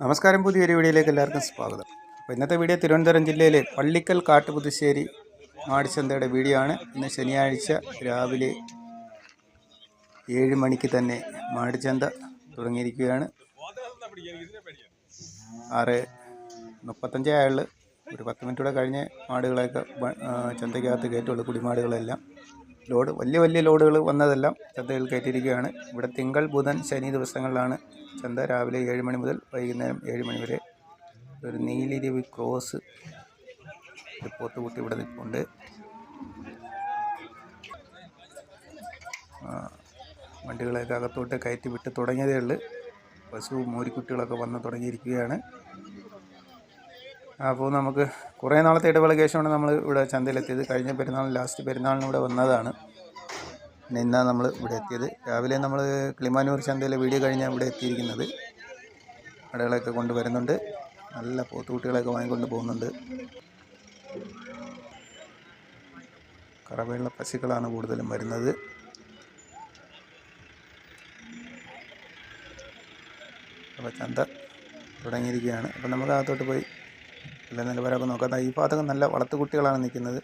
നമസ്കാരം പുതിയൊരു വീഡിയോയിലേക്ക് എല്ലാവർക്കും സ്വാഗതം. അപ്പോൾ ഇന്നത്തെ വീഡിയോ തിരുവനന്തപുരം ജില്ലയിലെ പള്ളിക്കൽ കാട്ടുപുതുശ്ശേരി മാടിച്ചന്തയുടെ വീഡിയോ ആണ്. ഇന്ന് ശനിയാഴ്ച രാവിലെ ഏഴ് മണിക്ക് തന്നെ മാടിച്ചന്ത തുടങ്ങിയിരിക്കുകയാണ്. ആറ് മുപ്പത്തഞ്ചേ ആയുള്ളൂ. ഒരു പത്ത് മിനിറ്റ് കഴിഞ്ഞ് മാടുകളെയൊക്കെ ചന്തയ്ക്കകത്ത് കയറ്റുള്ളൂ കുടിമാടുകളെല്ലാം. ലോഡ് വലിയ വലിയ ലോഡുകൾ വന്നതെല്ലാം ചന്തയിൽ കയറ്റിയിരിക്കുകയാണ്. ഇവിടെ തിങ്കൾ ബുധൻ ശനി ദിവസങ്ങളിലാണ് ചന്ത രാവിലെ ഏഴ് മണി മുതൽ വൈകുന്നേരം ഏഴ് മണി വരെ ഒരു നീലിരവി ക്രോസ് ഒരു പോത്തുകുട്ടി ഇവിടെ നിൽപ്പുണ്ട്. വണ്ടികളൊക്കെ അകത്തോട്ട് കയറ്റി വിട്ട് തുടങ്ങിയതേ ഉള്ളൂ. പശു മോരിക്കുട്ടികളൊക്കെ വന്ന് തുടങ്ങിയിരിക്കുകയാണ്. അപ്പോൾ നമുക്ക് കുറേ നാളത്തെ ഇടവേളയ്ക്ക് ശേഷമാണ് നമ്മൾ ഇവിടെ ചന്തയിലെത്തിയത്. കഴിഞ്ഞ പെരുന്നാൾ ലാസ്റ്റ് പെരുന്നാളിന് ഇവിടെ വന്നതാണ്. പിന്നെ നമ്മൾ ഇവിടെ എത്തിയത്. രാവിലെ നമ്മൾ കിളിമാനൂർ ചന്തയിലെ വീഡിയോ കഴിഞ്ഞാൽ ഇവിടെ എത്തിയിരിക്കുന്നത്. കടകളൊക്കെ കൊണ്ടുവരുന്നുണ്ട് നല്ല പോത്തുകുട്ടികളൊക്കെ വാങ്ങിക്കൊണ്ട് പോകുന്നുണ്ട്. കറവയുള്ള പശുക്കളാണ് കൂടുതലും വരുന്നത്. അപ്പോൾ ചന്ത തുടങ്ങിയിരിക്കുകയാണ്. അപ്പോൾ നമുക്ക് അകത്തോട്ട് പോയി നല്ല നിലവാരമൊക്കെ നോക്കാം. ഈ ഭാഗത്തൊക്കെ നല്ല വളർത്തുകുട്ടികളാണ് നിൽക്കുന്നത്.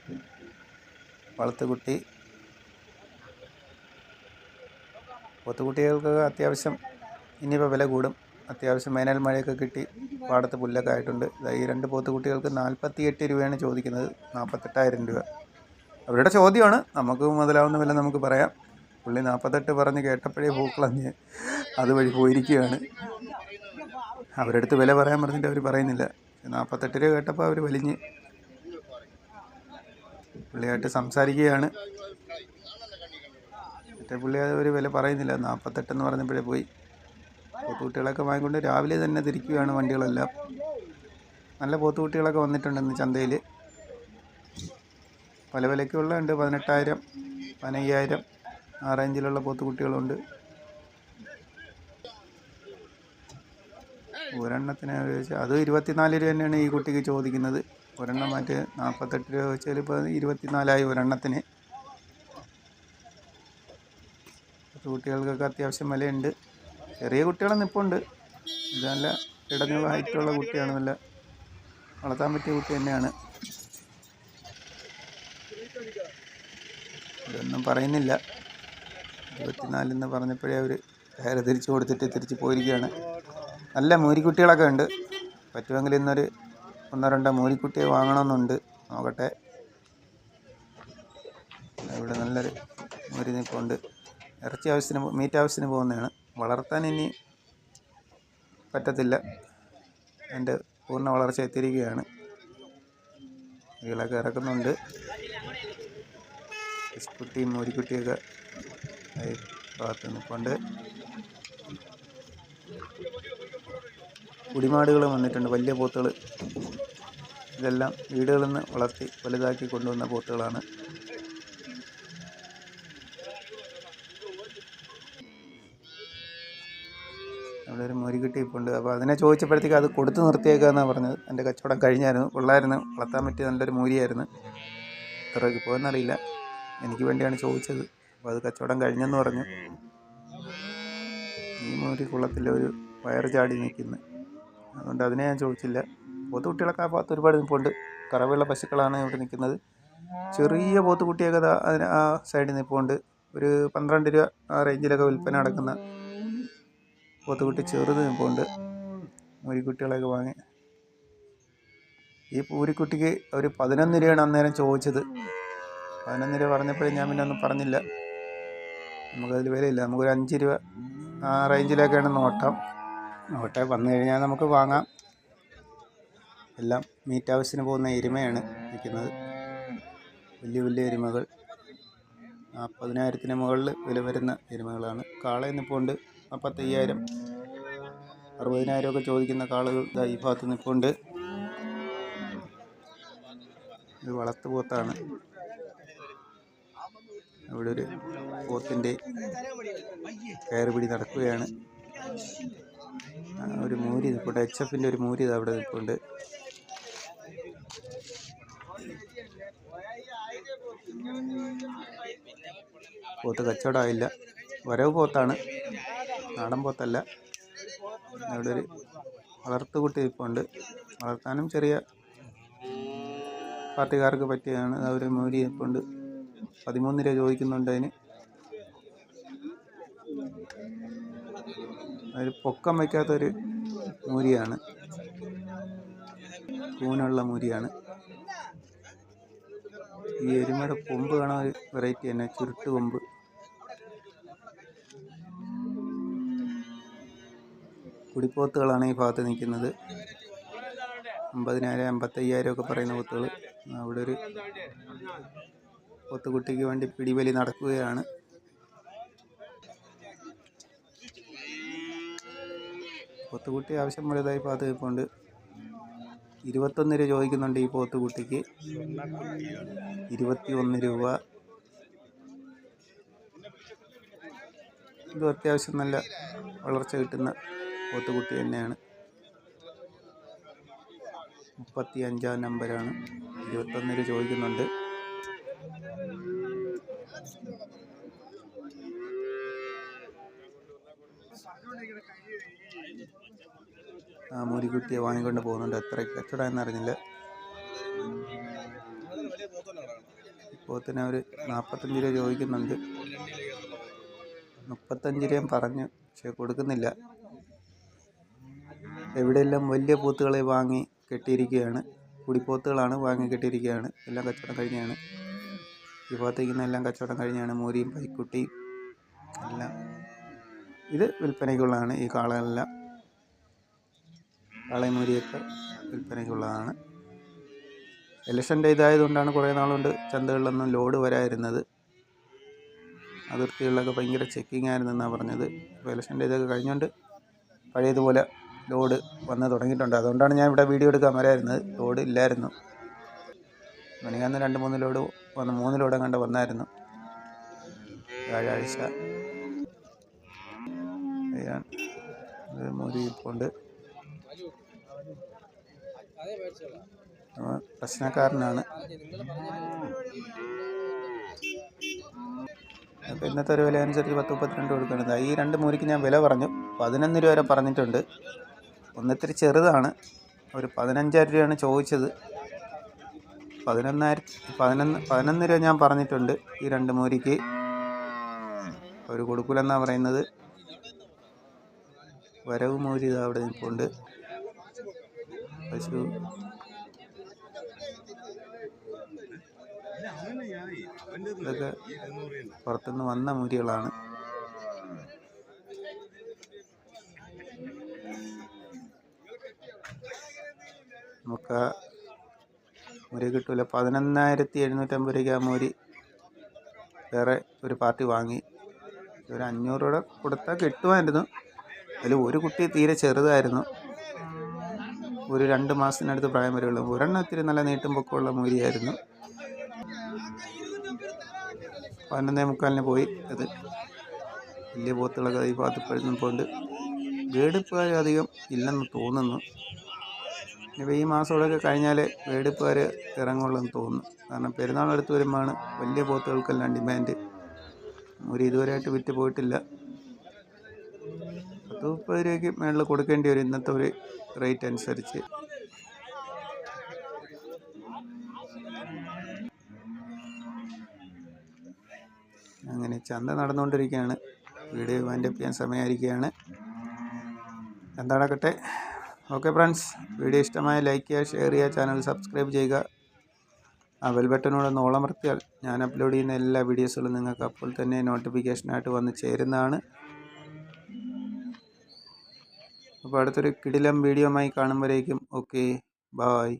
വളർത്തുകുട്ടി പോത്തുകുട്ടികൾക്ക് അത്യാവശ്യം ഇനിയിപ്പോൾ വില കൂടും. അത്യാവശ്യം വേനൽ മഴയൊക്കെ കിട്ടി പാടത്ത് പുല്ലൊക്കെ ആയിട്ടുണ്ട്. ഈ രണ്ട് പോത്തുകുട്ടികൾക്ക് നാൽപ്പത്തി എട്ട് രൂപയാണ് ചോദിക്കുന്നത്. നാൽപ്പത്തെട്ടായിരം രൂപ. അവരുടെ ചോദ്യമാണ്. നമുക്ക് മുതലാവുന്ന വില നമുക്ക് പറയാം. പുള്ളി നാൽപ്പത്തെട്ട് പറഞ്ഞ് കേട്ടപ്പോഴേ പൂക്കളഞ്ഞ് അതുവഴി പോയിരിക്കുകയാണ്. അവരുടെ അടുത്ത് വില പറയാൻ പറഞ്ഞിട്ട് അവർ പറയുന്നില്ല. നാൽപ്പത്തെട്ട് രൂപ കേട്ടപ്പോൾ അവർ വലിഞ്ഞ് പുള്ളിയായിട്ട് സംസാരിക്കുകയാണ്. മറ്റേ പുള്ളി അത് ഒരു വില പറയുന്നില്ല. നാൽപ്പത്തെട്ടെന്ന് പറഞ്ഞപ്പോഴേ പോയി. പോത്തുകുട്ടികളൊക്കെ വാങ്ങിക്കൊണ്ട് രാവിലെ തന്നെ തിരിക്കുകയാണ് വണ്ടികളെല്ലാം. നല്ല പോത്തുകുട്ടികളൊക്കെ വന്നിട്ടുണ്ട് ഇന്ന് ചന്തയിൽ പല വിലയ്ക്കുള്ള ഉണ്ട്. പതിനെട്ടായിരം പതിനയ്യായിരം ആ റേഞ്ചിലുള്ള പോത്തുകുട്ടികളുണ്ട്. ഒരെണ്ണത്തിന് ചോദിച്ചാൽ അത് ഇരുപത്തിനാല് രൂപ തന്നെയാണ് ഈ കുട്ടിക്ക് ചോദിക്കുന്നത്. ഒരെണ്ണം മറ്റേ നാൽപ്പത്തെട്ട് രൂപ വെച്ചാൽ ഇപ്പോൾ ഇരുപത്തിനാലായി ഒരെണ്ണത്തിന്. കുട്ടികൾക്കൊക്കെ അത്യാവശ്യം വിലയുണ്ട്. ചെറിയ കുട്ടികളൊന്നും ഇപ്പോൾ ഉണ്ട്. ഇത് നല്ല ഇടഞ്ഞ ഹൈറ്റുള്ള കുട്ടിയാണ്. നല്ല വളർത്താൻ പറ്റിയ കുട്ടി തന്നെയാണ്. ഇതൊന്നും പറയുന്നില്ല. ഇരുപത്തിനാലെന്ന് പറഞ്ഞപ്പോഴേ അവർ വേറെ തിരിച്ചു കൊടുത്തിട്ട് തിരിച്ച് പോയിരിക്കുകയാണ്. നല്ല മൂരിക്കുട്ടികളൊക്കെ ഉണ്ട്. പറ്റുമെങ്കിൽ ഇന്നൊരു ഒന്നോ രണ്ടോ മൂരിക്കുട്ടിയെ വാങ്ങണമെന്നുണ്ട്. നോക്കട്ടെ. ഇവിടെ നല്ലൊരു മൂരി നിൽപ്പുണ്ട്. ഇറച്ചി ആവശ്യത്തിന് മീറ്റ് ആവശ്യത്തിന് പോകുന്നതാണ്. വളർത്താൻ ഇനി പറ്റത്തില്ല. എന്റെ പൂർണ വളർച്ച എത്തിയിരിക്കുകയാണ്. കുട്ടികളൊക്കെ ഇറക്കുന്നുണ്ട്. കുട്ടിയും മൂരിക്കുട്ടിയൊക്കെ ഭാഗത്ത് നിൽപ്പുണ്ട്. കുടിമാടുകൾ വന്നിട്ടുണ്ട്. വലിയ പോത്തുകൾ ഇതെല്ലാം വീടുകളിൽ നിന്ന് വളർത്തി വലുതാക്കി കൊണ്ടുവന്ന പോത്തുകളാണ്. അവിടെ ഒരു മോരിക്കുട്ടി ഇപ്പോൾ ഉണ്ട്. അപ്പോൾ അതിനെ ചോദിച്ചപ്പോഴത്തേക്ക് അത് കൊടുത്ത് നിർത്തിയേക്കാന്നാണ് പറഞ്ഞത്. എന്റെ കച്ചവടം കഴിഞ്ഞായിരുന്നു. കൊള്ളായിരുന്നു വളർത്താൻ പറ്റിയ നല്ലൊരു മൂരിയായിരുന്നു. എത്ര പോകുന്നറിയില്ല എനിക്ക് വേണ്ടിയാണ് ചോദിച്ചത്. അപ്പോൾ അത് കച്ചവടം കഴിഞ്ഞെന്ന് പറഞ്ഞു. ഈ മൂരി കുളത്തിൽ ഒരു വയറ് ചാടി നിൽക്കുന്നു. അതുകൊണ്ട് അതിനെ ഞാൻ ചോദിച്ചില്ല. പോത്തുകുട്ടികളൊക്കെ ആ ഭാഗത്ത് ഒരുപാട് നിൽപ്പുണ്ട്. കറവുള്ള പശുക്കളാണ് ഇവിടെ നിൽക്കുന്നത്. ചെറിയ പോത്തുകുട്ടിയൊക്കെ അതിന് ആ സൈഡിൽ നിൽപ്പുണ്ട്. ഒരു പന്ത്രണ്ട് രൂപ ആ റേഞ്ചിലൊക്കെ വിൽപ്പന നടക്കുന്ന പോത്തുകുട്ടി ചെറുത് നിൽപ്പുണ്ട്. മൂരിക്കുട്ടികളൊക്കെ വാങ്ങി. ഈ പൂരിക്കുട്ടിക്ക് ഒരു പതിനൊന്ന് രൂപയാണ് അന്നേരം ചോദിച്ചത്. പതിനൊന്ന് രൂപ പറഞ്ഞപ്പോഴേ ഞാൻ പിന്നെ ഒന്നും പറഞ്ഞില്ല. നമുക്കതിൽ വിലയില്ല. നമുക്കൊരു അഞ്ച് രൂപ റേഞ്ചിലേക്കാണ് നോട്ടം. നോട്ടെ വന്നു കഴിഞ്ഞാൽ നമുക്ക് വാങ്ങാം. എല്ലാം മീറ്റ് ഹൗസിന് പോകുന്ന എരുമയാണ് നിൽക്കുന്നത്. വലിയ വലിയ എരുമകൾ. നാൽപ്പതിനായിരത്തിന് മുകളിൽ വില വരുന്ന എരുമകളാണ്. കാളയിൽ നിൽപ്പുണ്ട് നാൽപ്പത്തയ്യായിരം. അറുപതിനായിരമൊക്കെ ചോദിക്കുന്ന കാളുകൾ ഈ ഭാഗത്ത് നിൽപ്പുണ്ട് ഇത് വളർത്തു ഇവിടെ ഒരു പോത്തിന്റെ കയറുപിടി നടക്കുകയാണ്. ഒരു മൂരി നിൽപ്പുണ്ട്. എച്ച് എഫിന്റെ ഒരു മൂരി അവിടെ നിൽപ്പുണ്ട്. പോത്ത് കച്ചവടമായില്ല. വരവ് പോത്താണ്. നാടൻ പോത്തല്ല. അവിടെ ഒരു വളർത്തു കുട്ടി ഉണ്ട് വളർത്താനും ചെറിയ പാർട്ടിക്കാർക്ക് പറ്റിയതാണ്. അവർ മൂരി ഉണ്ട് പതിമൂന്ന് രൂപ ചോദിക്കുന്നുണ്ട് അതിന്. അതിൽ പൊക്കം വയ്ക്കാത്തൊരു മൂരിയാണ്. കൂനുള്ള മൂരിയാണ്. ഈ എരുമയുടെ കൊമ്പ് കാണാൻ ഒരു വെറൈറ്റി തന്നെ ചുരുട്ട് കൊമ്പ്. കുടിപ്പോത്തുകളാണ് ഈ ഭാഗത്ത് നിൽക്കുന്നത്. അമ്പതിനായിരം അമ്പത്തയ്യായിരം ഒക്കെ പറയുന്ന പോത്തുകൾ അവിടെ ഒരു പോത്തുകുട്ടിക്ക് വേണ്ടി പിടിവലി നടക്കുകയാണ്. പോത്തുകുട്ടി ആവശ്യം വലുതായി ഭാഗത്ത് നിൽപ്പുണ്ട് ഇരുപത്തൊന്ന് രൂപ ചോദിക്കുന്നുണ്ട് ഈ പോത്തുകുട്ടിക്ക്. ഇരുപത്തി ഒന്ന് രൂപ. ഇത് അത്യാവശ്യം നല്ല വളർച്ച കിട്ടുന്ന പോത്തുകുട്ടി തന്നെയാണ്. മുപ്പത്തി അഞ്ചാം നമ്പരാണ്. ഇരുപത്തൊന്ന് രൂപ ചോദിക്കുന്നുണ്ട്. ആ മൂരിക്കുട്ടിയെ വാങ്ങിക്കൊണ്ട് പോകുന്നുണ്ട്. എത്ര കച്ചവടം എന്നറിഞ്ഞില്ല. തന്നെ അവർ നാൽപ്പത്തഞ്ച് രൂപ ചോദിക്കുന്നുണ്ട്. മുപ്പത്തഞ്ച് രൂപയും പറഞ്ഞു പക്ഷെ കൊടുക്കുന്നില്ല. എവിടെയെല്ലാം വലിയ പോത്തുകളെ വാങ്ങി കെട്ടിയിരിക്കുകയാണ്. കുടിപ്പോത്തുകളാണ് വാങ്ങി കെട്ടിയിരിക്കുകയാണ്. എല്ലാം കച്ചവടം കഴിഞ്ഞാണ്. ഈ ഭാഗത്തേക്കുന്ന എല്ലാം കച്ചവടം കഴിഞ്ഞാണ്. മൂരിയും പൈക്കുട്ടിയും എല്ലാം ഇത് വിൽപ്പനയ്ക്കുള്ളതാണ് ഈ കാളകളെല്ലാം. കാളയമൂരിയൊക്കെ വിൽപ്പനയ്ക്കുള്ളതാണ്. ഇലക്ഷന്റെ ഇതായതുകൊണ്ടാണ് കുറേ നാളുകൊണ്ട് ചന്തകളിലൊന്നും ലോഡ് വരാതിരുന്നത്. അതിർത്തികളിലൊക്കെ ഭയങ്കര ചെക്കിംഗ് ആയിരുന്നെന്നാണ് പറഞ്ഞത്. ഇപ്പോൾ ഇലക്ഷന്റെ ഇതൊക്കെ കഴിഞ്ഞുകൊണ്ട് പഴയതുപോലെ ലോഡ് വന്ന് തുടങ്ങിയിട്ടുണ്ട്. അതുകൊണ്ടാണ് ഞാൻ ഇവിടെ വീഡിയോ എടുക്കാൻ വരായിരുന്നത് ലോഡ് ഇല്ലായിരുന്നു. മണികാന്ന് രണ്ട് മൂന്ന് ലോഡ് വന്ന് മൂന്ന് ലോഡ് കണ്ട് വന്നായിരുന്നു. വ്യാഴാഴ്ച ഇതാണ്. മോദി ഇപ്പോണ്ട് പ്രശ്നക്കാരനാണ്. അപ്പോൾ ഇന്നത്തെ ഒരു വില അനുസരിച്ച് പത്ത് മുപ്പത്തിരണ്ട് കൊടുക്കുന്നത് ഈ രണ്ട് മൂരിക്ക് ഞാൻ വില പറഞ്ഞു. പതിനൊന്ന് രൂപ വരെ പറഞ്ഞിട്ടുണ്ട്. ഒന്നിത്തിരി ചെറുതാണ്. ഒരു പതിനഞ്ചായിരം രൂപയാണ് ചോദിച്ചത്. പതിനൊന്നായിരത്തി പതിനൊന്ന് പതിനൊന്ന് രൂപ ഞാൻ പറഞ്ഞിട്ടുണ്ട് ഈ രണ്ട് മൂരിക്ക് ഒരു കൊടുക്കൂലെന്നാണ് പറയുന്നത്. വരവ് മൗര്യ അവിടെ നിൽപ്പുണ്ട്. പശു. ഇതൊക്കെ പുറത്തുനിന്ന് വന്ന മൂരികളാണ്. നമുക്ക് ആ മുരി കിട്ടൂല. പതിനൊന്നായിരത്തി എഴുന്നൂറ്റമ്പത് രൂപയ്ക്ക് ആ മൂരി വേറെ ഒരു പാർട്ടി വാങ്ങി. ഒരു അഞ്ഞൂറ് രൂപ കൊടുത്താൽ കിട്ടുമായിരുന്നു. അതിൽ ഒരു കുട്ടി തീരെ ചെറുതായിരുന്നു. ഒരു രണ്ട് മാസത്തിനടുത്ത് പ്രായം വരെയുള്ള ഒരെണ്ണം ഇത്തിരി നല്ല നീട്ടും പൊക്കമുള്ള മൂരിയായിരുന്നു പതിനൊന്നേ മുക്കാലിന് പോയി അത്. വലിയ പോത്തുകളൊക്കെ ഈ ഭാഗത്ത് ഇപ്പോഴും പോണ്ട് വേടിപ്പുകാർ അധികം ഇല്ലെന്ന് തോന്നുന്നു. ഇപ്പോൾ ഈ മാസമൊക്കെ കഴിഞ്ഞാൽ വേടിപ്പുകാർ ഇറങ്ങുള്ളൂ എന്ന് തോന്നുന്നു. കാരണം പെരുന്നാൾ അടുത്ത് വരുമ്പോഴാണ് വലിയ പോത്തുകൾക്കെല്ലാം ഡിമാൻഡ്. ഒരു ഇതുവരെയായിട്ട് വിറ്റ് പോയിട്ടില്ല. പത്ത് മുപ്പത് രൂപയ്ക്ക് മേളിൽ കൊടുക്കേണ്ടി വരും ഇന്നത്തെ ഒരു റേറ്റ് അനുസരിച്ച്. അങ്ങനെ ചന്ത നടന്നുകൊണ്ടിരിക്കുകയാണ്. വീഡിയോ വൈൻഡപ്പ് ചെയ്യാൻ സമയമായിരിക്കുകയാണ് ചന്ത ഓക്കെ ഫ്രണ്ട്സ് വീഡിയോ ഇഷ്ടമായ ലൈക്ക് ചെയ്യുക ഷെയർ ചെയ്യുക ചാനൽ സബ്സ്ക്രൈബ് ചെയ്യുക. ആ ബെൽ ഓളമർത്തിയാൽ ഞാൻ അപ്ലോഡ് ചെയ്യുന്ന എല്ലാ വീഡിയോസുകളും നിങ്ങൾക്ക് അപ്പോൾ തന്നെ നോട്ടിഫിക്കേഷനായിട്ട് വന്ന് ചേരുന്നതാണ്. അപ്പോൾ അടുത്തൊരു കിടിലം വീഡിയോയുമായി കാണുമ്പോഴേക്കും ഓക്കെ ബായ്